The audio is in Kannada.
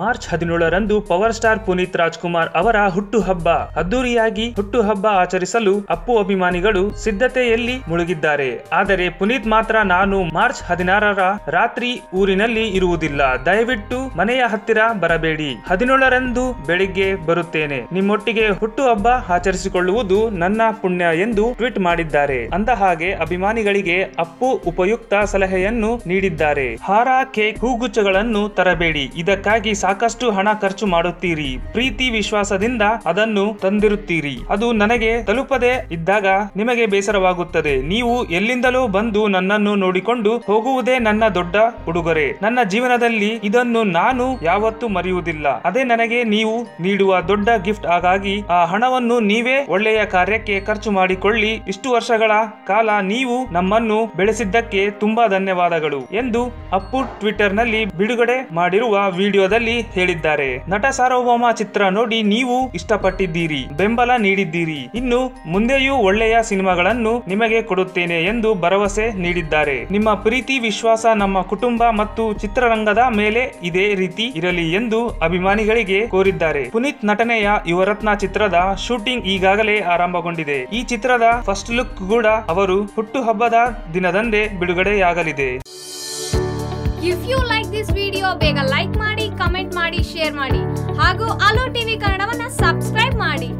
ಮಾರ್ಚ್ ಹದಿನೇಳರಂದು ಪವರ್ ಸ್ಟಾರ್ ಪುನೀತ್ ರಾಜ್ಕುಮಾರ್ ಅವರ ಹುಟ್ಟುಹಬ್ಬ. ಅದ್ದೂರಿಯಾಗಿ ಹುಟ್ಟುಹಬ್ಬ ಆಚರಿಸಲು ಅಪ್ಪು ಅಭಿಮಾನಿಗಳು ಸಿದ್ಧತೆಯಲ್ಲಿ ಮುಳುಗಿದ್ದಾರೆ. ಆದರೆ ಪುನೀತ್ ಮಾತ್ರ ನಾನು ಮಾರ್ಚ್ ಹದಿನಾರರ ರಾತ್ರಿ ಊರಿನಲ್ಲಿ ಇರುವುದಿಲ್ಲ. ದಯವಿಟ್ಟು ಮನೆಯ ಹತ್ತಿರ ಬರಬೇಡಿ. ಹದಿನೇಳರಂದು ಬೆಳಿಗ್ಗೆ ಬರುತ್ತೇನೆ. ನಿಮ್ಮೊಟ್ಟಿಗೆ ಹುಟ್ಟುಹಬ್ಬ ಆಚರಿಸಿಕೊಳ್ಳುವುದು ನನ್ನ ಪುಣ್ಯ ಎಂದು ಟ್ವೀಟ್ ಮಾಡಿದ್ದಾರೆ. ಅಂದ ಹಾಗೆ ಅಭಿಮಾನಿಗಳಿಗೆ ಅಪ್ಪು ಉಪಯುಕ್ತ ಸಲಹೆಯನ್ನು ನೀಡಿದ್ದಾರೆ. ಹಾರ, ಕೇಕ್ ಹೂಗುಚ್ಚಗಳನ್ನು ತರಬೇಡಿ. ಇದಕ್ಕಾಗಿ ಸಾಕಷ್ಟು ಹಣ ಖರ್ಚು ಮಾಡುತ್ತೀರಿ. ಪ್ರೀತಿ ವಿಶ್ವಾಸದಿಂದ ಅದನ್ನು ತಂದಿರುತ್ತೀರಿ. ಅದು ನನಗೆ ತಲುಪದೆ ಇದ್ದಾಗ ನಿಮಗೆ ಬೇಸರವಾಗುತ್ತದೆ. ನೀವು ಎಲ್ಲಿಂದಲೂ ಬಂದು ನನ್ನನ್ನು ನೋಡಿಕೊಂಡು ಹೋಗುವುದೇ ನನ್ನ ದೊಡ್ಡ ಉಡುಗೊರೆ. ನನ್ನ ಜೀವನದಲ್ಲಿ ಇದನ್ನು ನಾನು ಯಾವತ್ತೂ ಮರೆಯುವುದಿಲ್ಲ. ಅದೇ ನನಗೆ ನೀವು ನೀಡುವ ದೊಡ್ಡ ಗಿಫ್ಟ್. ಹಾಗಾಗಿ ಆ ಹಣವನ್ನು ನೀವೇ ಒಳ್ಳೆಯ ಕಾರ್ಯಕ್ಕೆ ಖರ್ಚು ಮಾಡಿಕೊಳ್ಳಿ. ಇಷ್ಟು ವರ್ಷಗಳ ಕಾಲ ನೀವು ನಮ್ಮನ್ನು ಬೆಳೆಸಿದ್ದಕ್ಕೆ ತುಂಬಾ ಧನ್ಯವಾದಗಳು ಎಂದು ಅಪ್ಪು ಟ್ವಿಟರ್ನಲ್ಲಿ ಬಿಡುಗಡೆ ಮಾಡಿರುವ ವಿಡಿಯೋದಲ್ಲಿ ಹೇಳಿದ್ದಾರೆ. ನಟ ಸಾರ್ವಭೌಮ ಚಿತ್ರ ನೋಡಿ ನೀವು ಇಷ್ಟಪಟ್ಟಿದ್ದೀರಿ, ಬೆಂಬಲ ನೀಡಿದ್ದೀರಿ. ಇನ್ನು ಮುಂದೆಯೂ ಒಳ್ಳೆಯ ಸಿನಿಮಾಗಳನ್ನು ನಿಮಗೆ ಕೊಡುತ್ತೇನೆ ಎಂದು ಭರವಸೆ ನೀಡಿದ್ದಾರೆ. ನಿಮ್ಮ ಪ್ರೀತಿ, ವಿಶ್ವಾಸ ನಮ್ಮ ಕುಟುಂಬ ಮತ್ತು ಚಿತ್ರರಂಗದ ಮೇಲೆ ಇದೇ ರೀತಿ ಇರಲಿ ಎಂದು ಅಭಿಮಾನಿಗಳಿಗೆ ಕೋರಿದ್ದಾರೆ. ಪುನೀತ್ ನಟನೆಯ ಯುವರತ್ನ ಚಿತ್ರದ ಶೂಟಿಂಗ್ ಈಗಾಗಲೇ ಆರಂಭಗೊಂಡಿದೆ. ಈ ಚಿತ್ರದ ಫಸ್ಟ್ ಲುಕ್ ಕೂಡ ಅವರು ಹುಟ್ಟುಹಬ್ಬದ ದಿನದಂದೇ ಬಿಡುಗಡೆಯಾಗಲಿದೆ. If you like this video ಬೇಗ ಲೈಕ್ ಮಾಡಿ ಕಮೆಂಟ್ ಮಾಡಿ ಶೇರ್ ಮಾಡಿ. ಹಾಗೂ ಅಲೋ ಟಿವಿ ಕನ್ನಡವನ್ನ ಸಬ್ಸ್ಕ್ರೈಬ್ ಮಾಡಿ.